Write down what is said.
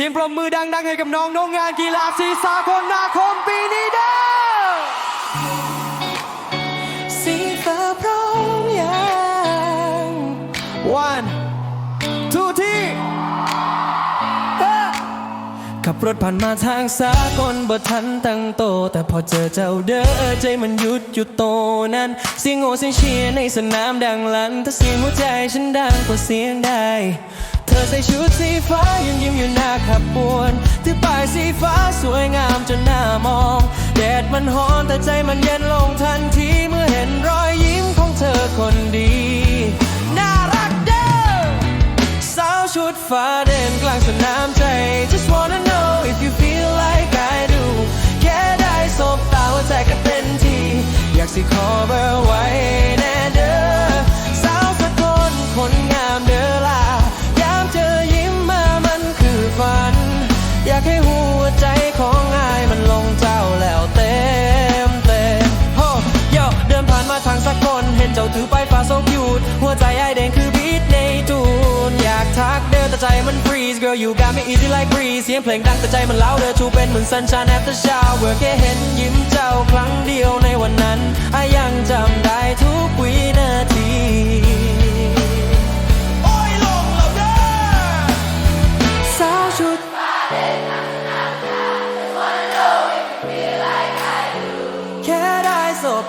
สียงปรบมือดัง ๆ ให้กับน้องน้องงานกีฬาสีสากลนาคมปีนี้เด้อสีฟ้าพร้อมยัง one two ที่เอ้อขับรถผ่านมาทางสากลบ่ทันตั้งโต แต่พอเจอเจ้าเด้อใจมันหยุดอยู่โตนั้น เสียงโอเสียงเชียร์ในสนามดังลั่นถ้าเสียงหัวใจฉันดังกว่าเสียงใด เธอใส่ชุดสีฟ้ายืนยิ้มอยู่หน้าขับปวนที่ป้ายสีฟ้าสวยงามจนหน้ามองแดดมันฮ้อนแต่ใจมันเย็นลงทันทีเมื่อเห็นรอยยิ้มของเธอคนดี น่ารักเด้อสาวชุดฟ้าเดินกลางสนามใจ Just wanna know if you feel like I do แค่ได้สบตาหัวใจก็เต้นที อยากสิขอเบอร์ไว้ เจ้าถือไปฟ้าส้มหยุดหัวใจไอแดงคือบีทในจูนอยากทักเดินแต่ใจมันฟรีส girl you got me easy like breeze เสียงเพลงดังแต่ใจมันเล่าเดือดชูเป็นเหมือน sunshine after shower แค่เห็นยิ้มเจ้าครั้งเดียวในวันนั้นไอยังจำได้ทุกวินาทีสาวชุดแค่ได้สบ